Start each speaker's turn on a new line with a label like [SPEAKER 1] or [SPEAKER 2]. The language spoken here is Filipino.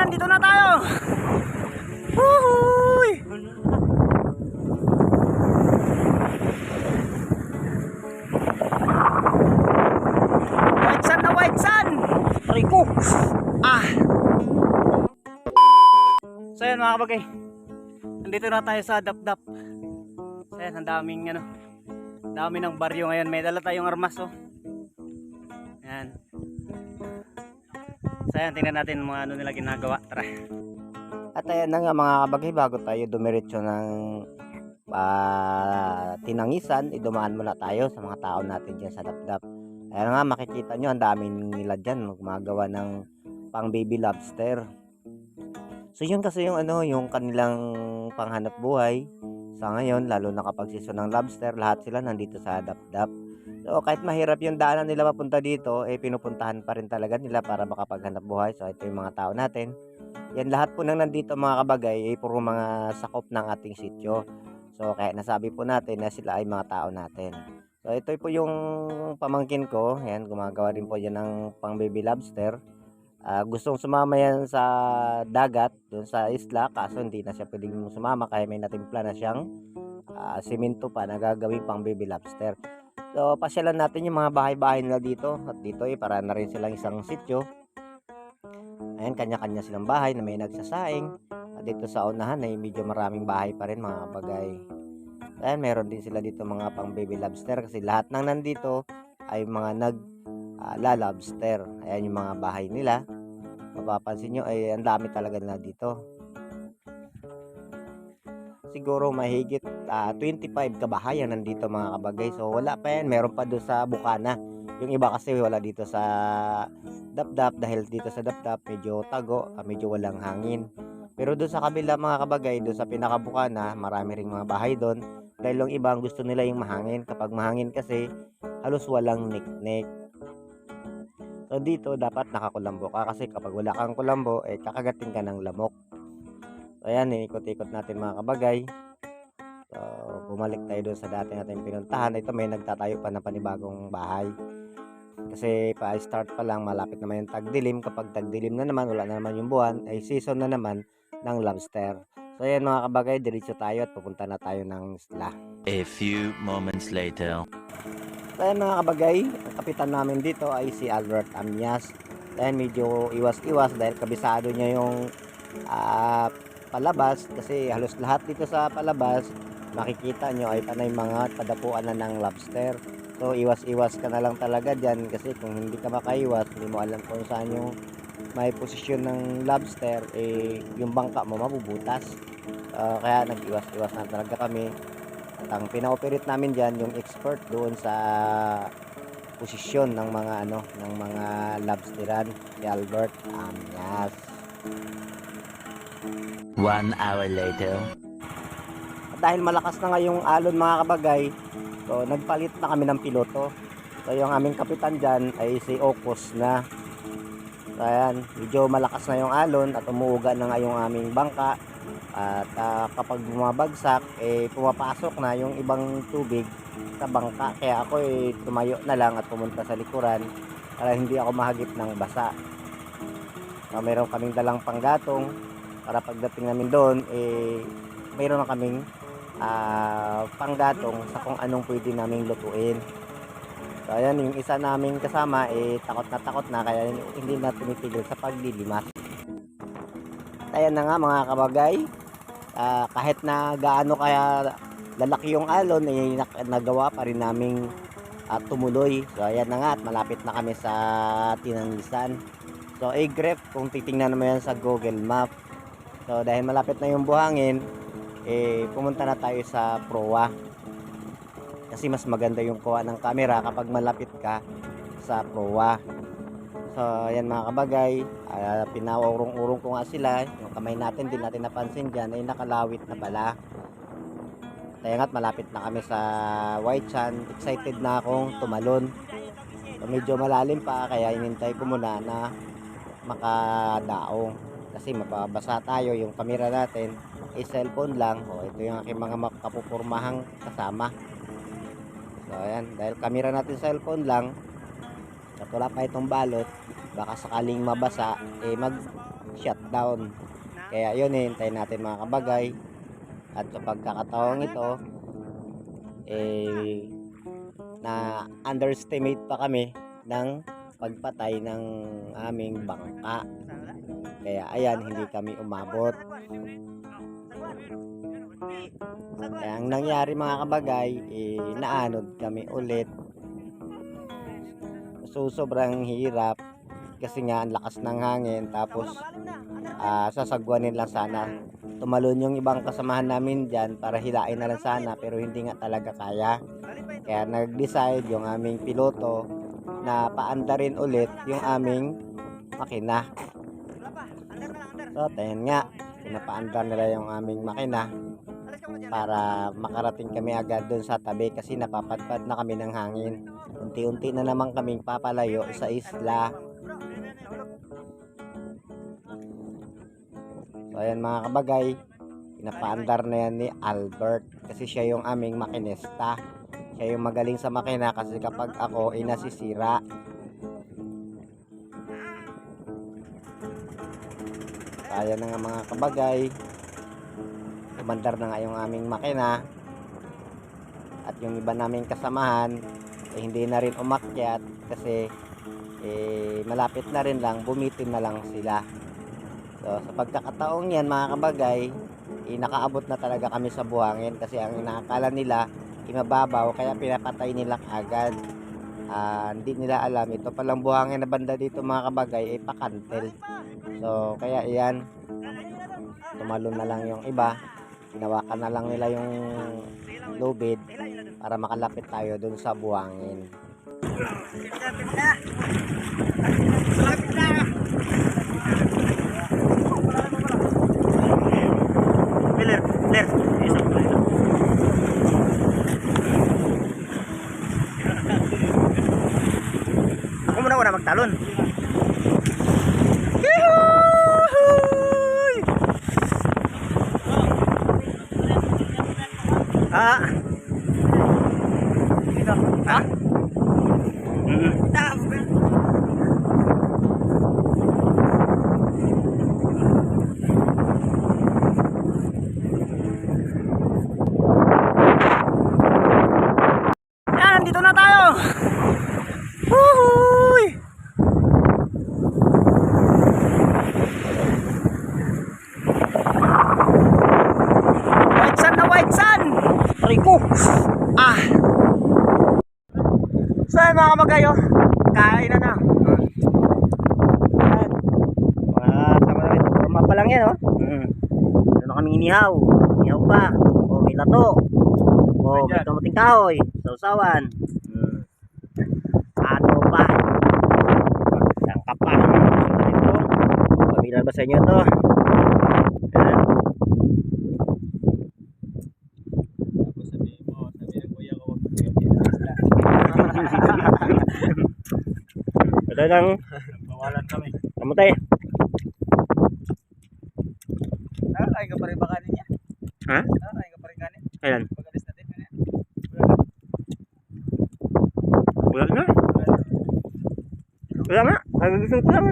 [SPEAKER 1] nandito na tayo. Woohoo! White sun na white sun! Rico! Ah! So yan mga kabagay. Nandito na tayo sa dap-dap. So yan, ang daming ano. Dami ng baryo ngayon. May dala tayong armas oh. Yan. So yan, tingnan natin mga ano nila ginagawa. Tara. At ayan na nga mga kabagay, bago tayo dumiretso ng ah, tinangisan, idumaan muna tayo sa mga tao natin dyan sa dapdap. Ayan nga, makikita nyo, ang dami nila dyan, gumagawa ng pang baby lobster. So yun kasi yung ano, yung kanilang panghanap buhay sa ngayon, lalo na kapag season ng lobster, lahat sila nandito sa dapdap. So kahit mahirap yung daanan nila papunta dito, eh pinupuntahan pa rin talaga nila para makapaghanap buhay. So ito yung mga tao natin. Yan lahat po nang nandito mga kabagay ay puro mga sakop ng ating sityo. So kaya nasabi po natin na sila ay mga tao natin. So ito po yung pamangkin ko. Yan, gumagawa din po yan ng pang baby lobster. Ah, gustong sumama yan sa dagat, doon sa isla, kaso hindi na siya pwedeng sumama kaya may natimpla na siyang ah, simento pa na gagawin pang baby lobster. So pasyalan natin yung mga bahay-bahay nila dito at dito eh para na rin silang isang sityo. Ayan, kanya-kanya silang bahay na may nagsasaing. At dito sa unahan ay medyo maraming bahay pa rin mga bagay. Ayan, meron din sila dito mga pang baby lobster kasi lahat ng nandito ay mga nag ah, la lobster. Ayan yung mga bahay nila. Mapapansin nyo ay ang dami talaga nila dito. Siguro mahigit ah, 25 kabahayan nandito mga kabagay. So wala pa yan. Meron pa doon sa Bukana. Yung iba kasi wala dito sa Dapdap dahil dito sa Dapdap medyo tago, ah, medyo walang hangin. Pero doon sa kabila mga kabagay, doon sa pinakabukana, marami ring mga bahay doon. Dahil yung ibang gusto nila yung mahangin. Kapag mahangin kasi, halos walang nik-nik. So dito dapat nakakulambo ka kasi kapag wala kang kulambo, eh kakagating ka ng lamok. So ayan, ikot-ikot natin mga kabagay. So bumalik tayo doon sa dati natin pinuntahan. Ito may nagtatayo pa na panibagong bahay. Kasi pa-start pa lang, malapit naman yung tagdilim. Kapag tagdilim na naman, wala na naman yung buwan, ay season na naman ng lobster. So ayan mga kabagay, diretso tayo at pupunta na tayo ng isla.
[SPEAKER 2] A few moments later.
[SPEAKER 1] So ayan mga kabagay, ang kapitan namin dito ay si Albert Amyas. Dahil medyo iwas-iwas dahil kabisado niya yung ah, palabas kasi halos lahat dito sa palabas makikita nyo ay panay mga padapuan na ng lobster. So iwas-iwas ka na lang talaga dyan kasi kung hindi ka makaiwas, hindi mo alam kung saan yung may posisyon ng lobster, eh yung bangka mo mabubutas. Ah, kaya nag-iwas-iwas na talaga kami. At ang pina-operate namin dyan, yung expert doon sa posisyon ng mga ano, ng mga lobsteran, si Albert Amyas.
[SPEAKER 2] One hour later.
[SPEAKER 1] Dahil malakas na nga yung alon mga kabagay, so nagpalit na kami ng piloto. So yung aming kapitan dyan ay si Okos na. So ayan, medyo malakas na yung alon at umuuga na nga yung aming bangka. At ah, kapag bumabagsak, eh pumapasok na yung ibang tubig sa bangka. Kaya ako eh tumayo na lang at pumunta sa likuran para hindi ako mahagip ng basa. So, meron kaming dalang panggatong para pagdating namin doon, eh mayroon na kaming ah, panggatong sa kung anong pwede naming lutuin. So ayan, yung isa naming kasama eh takot na takot na kaya hindi na tumitigil sa paglilimas. Ayan na nga mga kabagay. Ah, kahit na gaano kaya lalaki yung alon eh nak- nagawa pa rin naming at tumuloy. So ayan na nga at malapit na kami sa Tinangisan. So A-Grep kung titingnan mo yan sa Google Map. So dahil malapit na yung buhangin, eh pumunta na tayo sa Proa. Kasi mas maganda yung kuha ng camera kapag malapit ka sa Proa. So ayan mga kabagay, uh, pinaurong-urong ko nga sila. Yung kamay natin, din natin napansin dyan, ay nakalawit na pala. Kaya nga't malapit na kami sa White Chan. Excited na akong tumalon. So, medyo malalim pa, kaya inintay ko muna na makadaong. Kasi mababasa tayo yung camera natin ay cellphone lang. O, ito yung aking mga makapupurmahang kasama. So ayan, dahil camera natin cellphone lang, at wala pa itong balot, baka sakaling mabasa, eh mag shutdown. Kaya yun, hintayin natin mga kabagay. At sa pagkakataong ito, eh, na underestimate pa kami ng pagpatay ng aming bangka. Kaya ayan, hindi kami umabot. Kaya ang nangyari mga kabagay, eh, naanod kami ulit. So sobrang hirap kasi nga ang lakas ng hangin tapos ah, sasagwanin lang sana. Tumalon yung ibang kasamahan namin dyan para hilain na lang sana pero hindi nga talaga kaya. Kaya nag-decide yung aming piloto na paandarin ulit yung aming makina. So, tayan nga. Pinapaandar nila yung aming makina para makarating kami agad doon sa tabi kasi napapadpad na kami ng hangin. Unti-unti na naman kaming papalayo sa isla. So ayan mga kabagay, pinapaandar na yan ni Albert kasi siya yung aming makinista. Siya yung magaling sa makina kasi kapag ako ay ayan na nga mga kabagay. Umandar na nga yung aming makina. At yung iba naming kasamahan eh, hindi na rin umakyat kasi eh, malapit na rin lang, bumitin na lang sila. So, sa pagkakataong yan mga kabagay, eh, nakaabot na talaga kami sa buhangin kasi ang inaakala nila imababaw kaya pinapatay nila agad. Ah, hindi nila alam ito palang buhangin na banda dito mga kabagay ay pakantel. So, kaya iyan tumalon na lang yung iba. Hinawakan na lang nila yung lubid para makalapit tayo dun sa buhangin.
[SPEAKER 3] Piler, piler. Isang piler. Ako Yuhuy! Ah. Dito. Ah. Mm. Nandito na tayo. Woohooy! White sun na white sun! Rico! Ah! So yan mga kamagayo, kain na na. Yan. Mga sama namin, forma pa lang yan oh. Mm. Na kaming inihaw. Inihaw pa. O may lato. O may kamating kahoy. Sausawan. Mm. Ano pa? Sangka pa. Ito. Pamilan ba sa inyo to? Yan. Ito lang.
[SPEAKER 4] Bawalan kami.
[SPEAKER 3] Kamutay.
[SPEAKER 4] Nakakain ka pa rin ba kanin niya?
[SPEAKER 3] Ha?
[SPEAKER 4] Nakakain ka pa rin kanin?
[SPEAKER 3] Ayan.
[SPEAKER 4] Pag-alis natin. ano yan?
[SPEAKER 3] Wala na. Wala nga. Ang gusto ko lang.